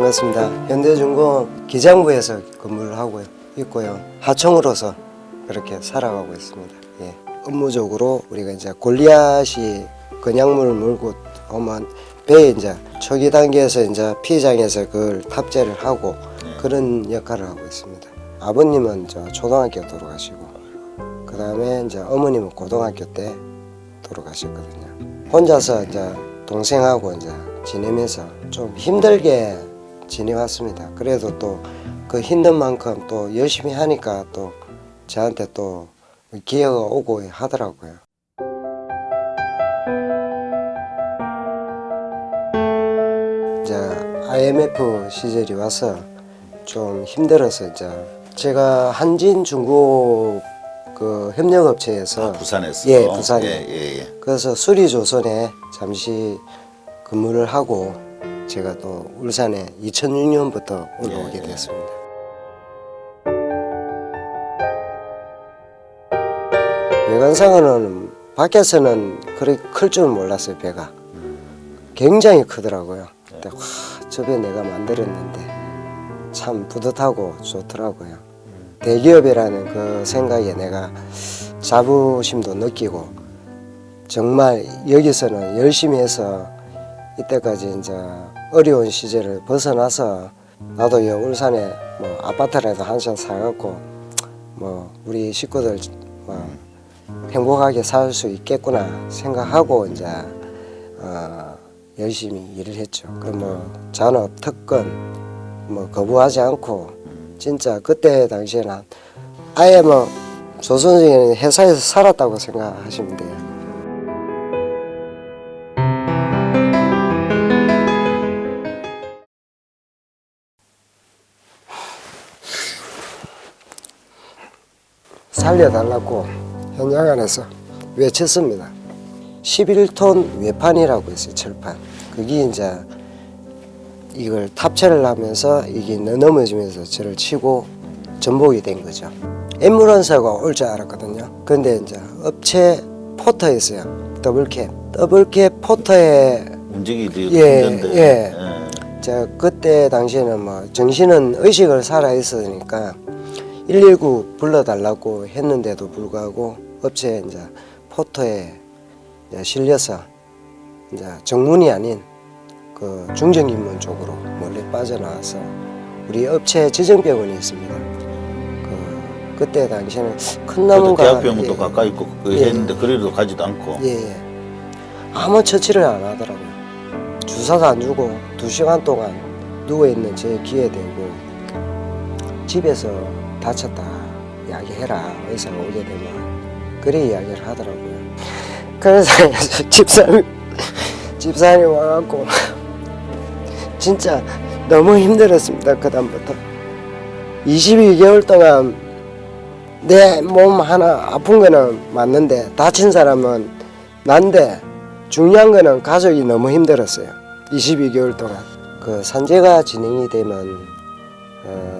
반갑습니다. 현대중공 기장부에서 근무를 하고 있고요. 하청으로서 그렇게 살아가고 있습니다. 예. 업무적으로 우리가 이제 골리앗이 건약물을 물고 오면 배에 이제 초기 단계에서 이제 피장에서 그걸 탑재를 하고 그런 역할을 하고 있습니다. 아버님은 저 초등학교 돌아가시고 그 다음에 이제 어머님은 고등학교 때 돌아가셨거든요. 혼자서 이제 동생하고 이제 지내면서 좀 힘들게 지내왔습니다. 그래도 또 그 힘든 만큼 또 열심히 하니까 또 저한테 또 기회가 오고 하더라고요. 이제 IMF 시절이 와서 좀 힘들어서 이제 제가 한진 중국 그 협력업체에서 아, 부산에서. 예, 부산에. 예, 예, 예. 그래서 수리조선에 잠시 근무를 하고 제가 또 울산에 2006년부터 올라오게 예, 예. 됐습니다. 외관상으로는 밖에서는 그렇게 클 줄 몰랐어요 배가 굉장히 크더라고요. 근데 와, 저배 내가 만들었는데 참 뿌듯하고 좋더라고요. 대기업이라는 그 생각에 내가 자부심도 느끼고 정말 여기서는 열심히 해서 이때까지 이제 어려운 시절을 벗어나서 나도 여 울산에 뭐 아파트라도 한채 사갖고 뭐 우리 식구들 뭐 행복하게 살 수 있겠구나 생각하고 이제 어 열심히 일을 했죠. 그뭐 잔업 특권 뭐 거부하지 않고 진짜 그때 당시에는 아예 뭐 조선적인 회사에서 살았다고 생각하시면 돼요. 살려달라고 현장 안에서 외쳤습니다. 11톤 외판이라고 있어요, 철판. 그게 이제 이걸 탑재를 하면서 이게 넘어지면서 저를 치고 전복이 된 거죠. 앰뷸런스가 올 줄 알았거든요. 근데 이제 업체 포터였어요. 더블캡. 더블캡 포터에 움직이기 예, 힘든데. 예. 저 그때 당시에는 뭐 정신은 의식을 살아 있으니까 119 불러달라고 했는데도 불구하고 업체 이제 포터에 이제 실려서 이제 정문이 아닌 그 중정인문 쪽으로 멀리 빠져나와서 우리 업체 지정병원이 있습니다. 그 그때 당시에는 큰 나무가 대학병원도 예, 가까이 있고 그 예. 했는데 그래도 가지도 않고. 예, 예. 아무 처치를 안 하더라고요. 주사도 안 주고 두 시간 동안 누워 있는 제 귀에 대고 집에서 다쳤다 이야기해라 의사가 오게 되면 그래 이야기를 하더라고요. 그래서 집사님 집사님 와갖고 진짜 너무 힘들었습니다 그 다음부터 22개월 동안 내 몸 하나 아픈 거는 맞는데 다친 사람은 난데 중요한 거는 가족이 너무 힘들었어요. 22개월 동안 그 산재가 진행이 되면 어,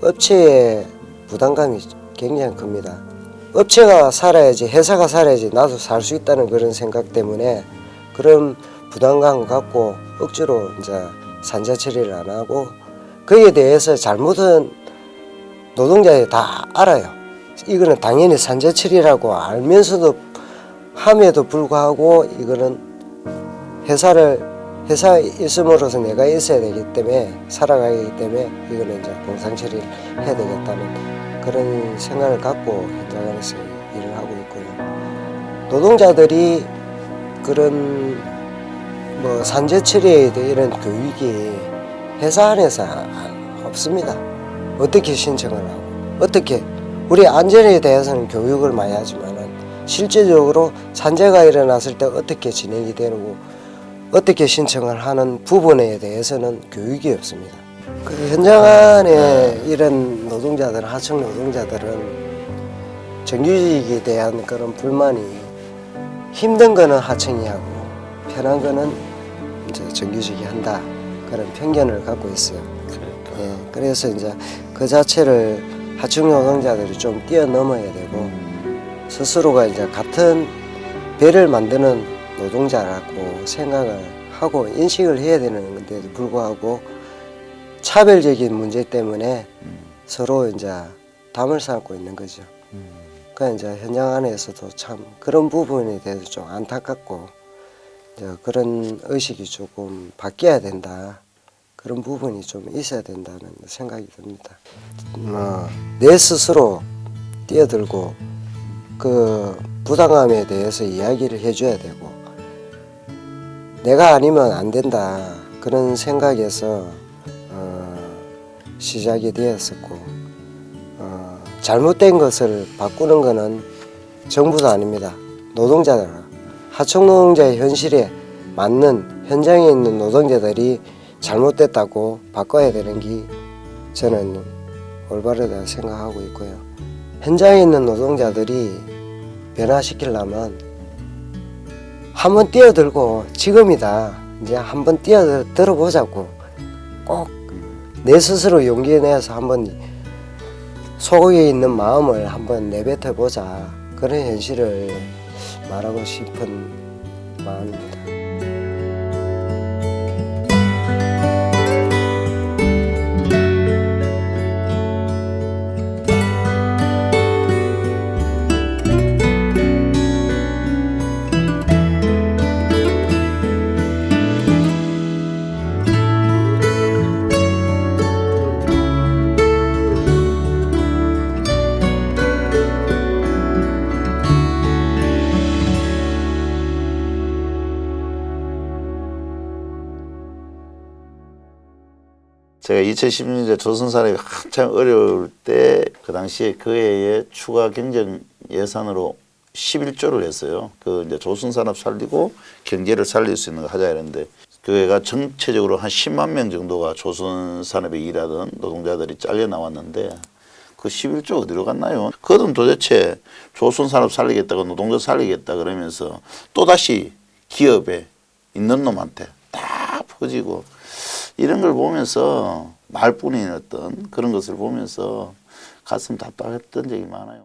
업체의 부담감이 굉장히 큽니다. 업체가 살아야지 회사가 살아야지 나도 살 수 있다는 그런 생각 때문에 그런 부담감 갖고 억지로 이제 산재 처리를 안 하고 거기에 대해서 잘못은 노동자들이 다 알아요. 이거는 당연히 산재 처리라고 알면서도 함에도 불구하고 이거는 회사를 회사에 있음으로써 내가 있어야 되기 때문에 살아가기 때문에 이거는 이제 공상 처리를 해야 되겠다는 그런 생각을 갖고 현장에서 일을 하고 있고요. 노동자들이 그런 뭐 산재 처리에 대한 이런 교육이 회사 안에서 아- 없습니다. 어떻게 신청을 하고 어떻게 우리 안전에 대해서는 교육을 많이 하지만은 실제적으로 산재가 일어났을 때 어떻게 진행이 되고 어떻게 신청을 하는 부분에 대해서는 교육이 없습니다. 그 현장 안에 이런 노동자들, 하청 노동자들은 정규직에 대한 그런 불만이 힘든 거는 하청이 하고 편한 거는 이제 정규직이 한다 그런 편견을 갖고 있어요. 그러니까. 예, 그래서 이제 그 자체를 하청 노동자들이 좀 뛰어넘어야 되고 스스로가 이제 같은 배를 만드는 노동자라고 생각을 하고 인식을 해야 되는 건데도 불구하고 차별적인 문제 때문에 서로 이제 담을 쌓고 있는 거죠. 그 이제 현장 안에서도 참 그런 부분에 대해서 좀 안타깝고 그런 의식이 조금 바뀌어야 된다. 그런 부분이 좀 있어야 된다는 생각이 듭니다. 어, 내 스스로 뛰어들고 그 부당함에 대해서 이야기를 해줘야 되고 내가 아니면 안 된다. 그런 생각에서 어, 시작이 되었었고 어, 잘못된 것을 바꾸는 것은 정부도 아닙니다. 노동자들 하청 노동자의 현실에 맞는 현장에 있는 노동자들이 잘못됐다고 바꿔야 되는 게 저는 올바르다 생각하고 있고요. 현장에 있는 노동자들이 변화시키려면 한번 뛰어들고 지금이다. 이제 한번 뛰어들어 보자고. 꼭 내 스스로 용기 내서 한번 속에 있는 마음을 한번 내뱉어 보자. 그런 현실을 말하고 싶은 마음입니다. 제가 2016년에 조선산업이 한창 어려울 때 그 당시에 그 해에 추가 경정 예산으로 11조를 했어요. 그 이제 조선산업 살리고 경제를 살릴 수 있는 거 하자 이랬는데 그 해가 전체적으로 한 10만 명 정도가 조선산업에 일하던 노동자들이 잘려 나왔는데 그 11조 어디로 갔나요? 그돈 도대체 조선산업 살리겠다고 노동자 살리겠다 그러면서 또다시 기업에 있는 놈한테 다 퍼지고 이런 걸 보면서 말뿐인 어떤 그런 것을 보면서 가슴 답답했던 적이 많아요.